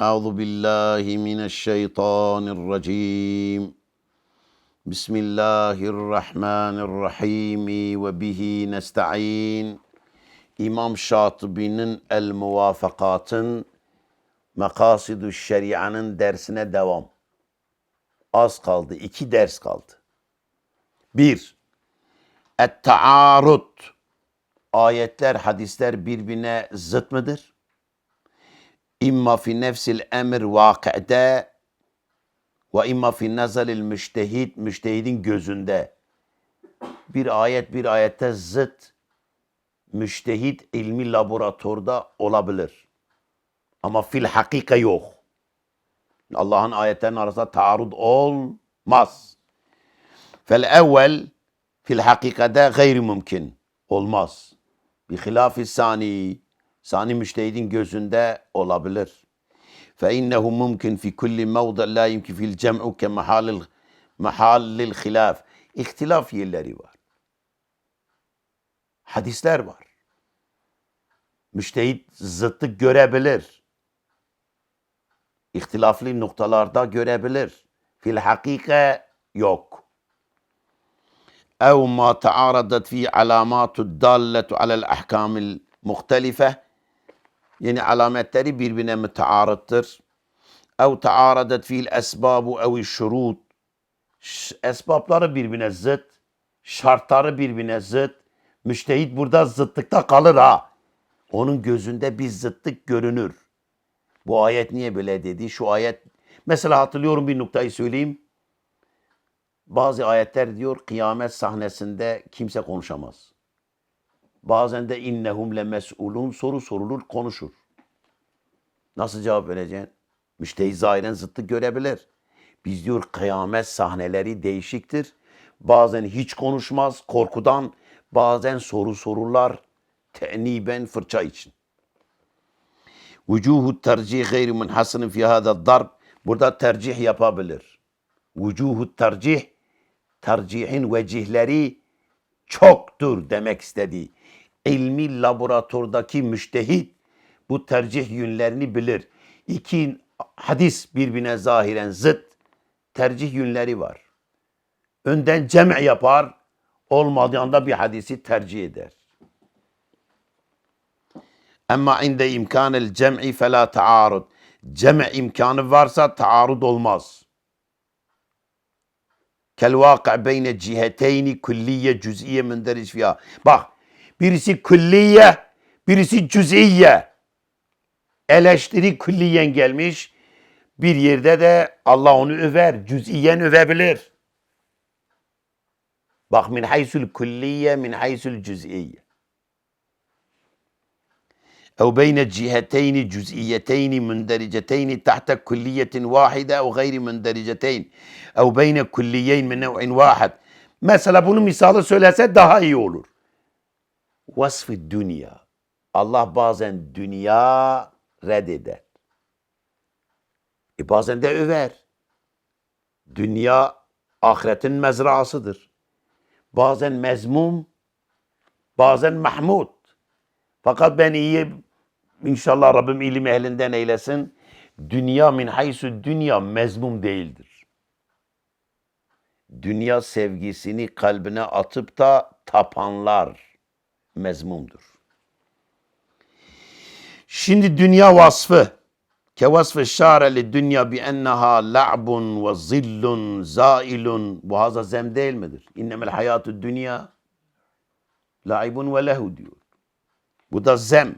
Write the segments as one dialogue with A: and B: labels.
A: أعوذ بالله من الشيطان الرجيم بسم الله الرحمن الرحيم وبه نستعين İmam Şatibi'nin El Muvafakat'ın Makasidü Şeria'nın dersine devam. Az kaldı. iki ders kaldı. Bir, Et-Taarut. Ayetler, hadisler birbirine zıt mıdır? İmma fi nefsil emir vakı'de ve imma fi nazalil müştehid, müştehidin gözünde. Bir ayet bir ayette zıt, müştehid ilmi laboratuvarda olabilir. Ama fil hakika yok. Allah'ın ayetlerinin arasında taarrud olmaz. Fel evvel fil hakikade gayri mümkün. Olmaz. Bi hilafi sani. Sani müştehidin gözünde olabilir. Fe innehu mumkin fi kulli mevda la yumkin fil cem'u ke mahalil mahallil hilaf. İhtilaf yerleri var. Hadisler var. Müştehit zıttı görebilir. İhtilaflı noktalarda görebilir. Fil hakike yok. Ev ma taaradat fi alamatu dalletu alel ahkamil muhtelife yani alametleri birbirine mütearıttır. Ev taaradet fiil esbabu ev şurut. Esbabları birbirine zıt, şartları birbirine zıt. Müştehit burada zıtlıkta kalır ha. Onun gözünde bir zıtlık görünür. Bu ayet niye böyle dedi? Şu ayet mesela hatırlıyorum bir noktayı söyleyeyim. Bazı ayetler diyor kıyamet sahnesinde kimse konuşamaz. Bazen de innehum le mes'ulun soru sorulur konuşur. Nasıl cevap vereceksin? Müştehit zahiren zıttık görebilir. Biz diyor kıyamet sahneleri değişiktir. Bazen hiç konuşmaz korkudan, bazen soru sorurlar te'niben fırça için. Vücuhu tercih gayri munhasının fi hada darb. Burada tercih yapabilir. Vücuhu tercih, tercihin vecihleri çoktur demek istediği. İlmi laboratordaki müştehit bu tercih yönlerini bilir. İki hadis birbirine zahiren zıt tercih yönleri var. Önden cem' yapar, olmadığında bir hadisi tercih eder. Ama inde imkanel cem'i fela taarud. Cem' imkanı varsa taarud olmaz. Kel vaka beyne ciheteyni külliye cüz'iye münderic fiha. Bak birisi külliye, birisi cüz'iye. Eleştiri külliyen gelmiş. Bir yerde de Allah onu över, cüz'iyen övebilir. Bak min haysul külliye, min haysul cüz'iye. أو بين الجهتين جزئيتين مندرجتين تحت كلية واحدة أو غير مندرجتين أو بين كليين من نوع واحد Mesela bunu misali söylese daha iyi olur. Vasfı dünya. Allah bazen dünya reddeder. E bazen de över. Dünya ahiretin mezraasıdır. Bazen mezmum, bazen mahmud. Fakat ben iyi inşallah Rabbim ilim ehlinden eylesin. Dünya min haysu dünya mezmum değildir. Dünya sevgisini kalbine atıp da tapanlar mezmumdur. Şimdi dünya vasfı. Kevasfı şare li dünya bi enneha la'bun ve zillun zailun. Bu haza zem değil midir? İnnemel hayatü dünya la'ibun ve lehu diyor. Bu da zem.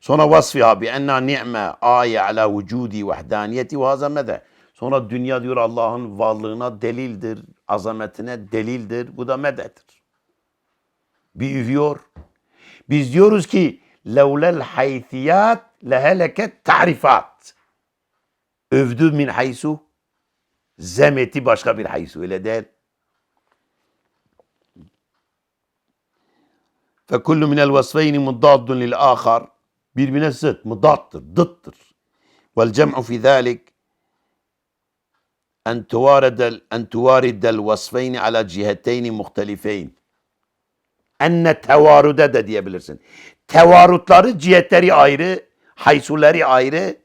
A: Sonra vasfiha bi enna ni'me aye ala vücudi vahdaniyeti ve haza mede. Sonra dünya diyor Allah'ın varlığına delildir, azametine delildir. Bu da medettir. Bir övüyor. Biz diyoruz ki levlel haythiyat leheleket ta'rifat. Övdü min haysu zemeti başka bir haysu öyle değil. فكل من الوصفين مضاد للآخر Birbirine zıt, mudattır, dıttır. Vel cem'u fi zâlik en tuvaridel en tuvaridel vasfeyni ala ciheteyni muhtelifeyn. Enne tevarüde de diyebilirsin. Tevarutları, cihetleri ayrı, haysuleri ayrı,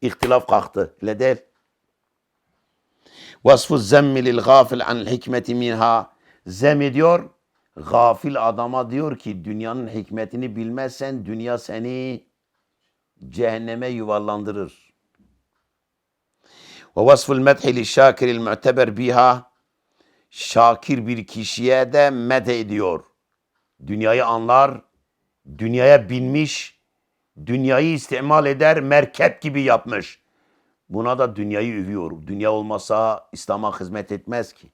A: ihtilaf kalktı. Öyle değil. Vasfu zemmi lil gafil an hikmeti minha. Zem ediyor, gafil adama diyor ki dünyanın hikmetini bilmezsen dünya seni cehenneme yuvarlandırır. Ve vasful medhi li şakiril mu'teber biha. Şakir bir kişiye de med ediyor. Dünyayı anlar, dünyaya binmiş, dünyayı istimal eder, merkep gibi yapmış. Buna da dünyayı övüyor. Dünya olmasa İslam'a hizmet etmez ki.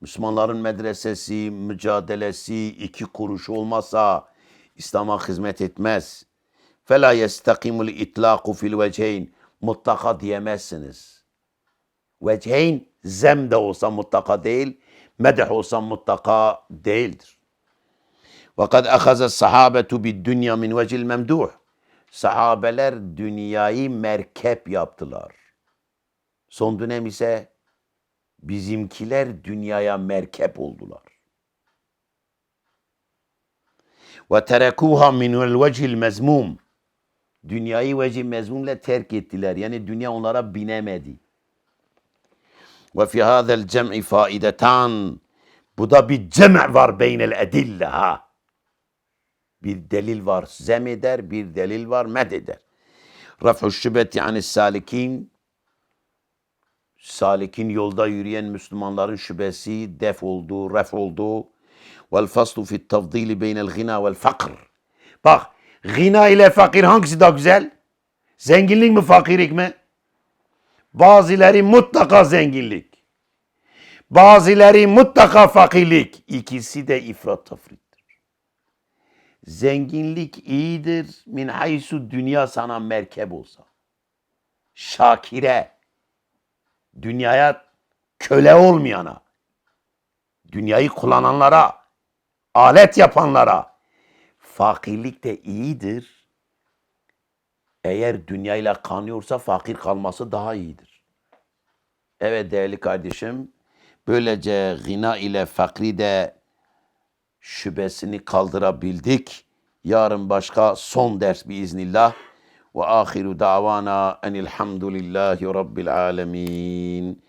A: Müslümanların medresesi, mücadelesi, iki kuruş olmasa İslam'a hizmet etmez. فَلَا يَسْتَقِمُ الْاِطْلَاقُ fil الْوَجْهَيْنِ Mutlaka diyemezsiniz. Veceyn zem de olsa mutlaka değil, medh olsa mutlaka değildir. وَقَدْ أَخَذَ الصَّحَابَةُ بِالدُّنْيَا مِنْ وَجِهِ الْمَمْدُوحِ Sahabeler dünyayı merkep yaptılar. Son dönem ise bizimkiler dünyaya merkep oldular. Ve terekuha minul vecihil mezmum. Dünyayı vecih mezmumle terk ettiler. Yani dünya onlara binemedi. Ve fi hadel cem'i faidetan. Bu da bir cem' var beynel edille ha. Bir delil var zem eder, bir delil var med eder. Raf'u şübeti anis salikin. Salikin yolda yürüyen Müslümanların şüphesi def oldu, ref oldu. Vel faslu fit tafdili beynel gina vel fakr. Bak, gina ile fakir hangisi daha güzel? Zenginlik mi, fakirlik mi? Bazıları mutlaka zenginlik. Bazıları mutlaka fakirlik. İkisi de ifrat tafrittir. Zenginlik iyidir min haysu dünya sana merkep olsa. Şakire, dünyaya köle olmayana, dünyayı kullananlara, alet yapanlara fakirlik de iyidir. Eğer dünyayla kanıyorsa fakir kalması daha iyidir. Evet değerli kardeşim, böylece gina ile fakri de şüphesini kaldırabildik. Yarın başka son ders biiznillah. Ve ahiru davana enilhamdülillahi rabbil alemin.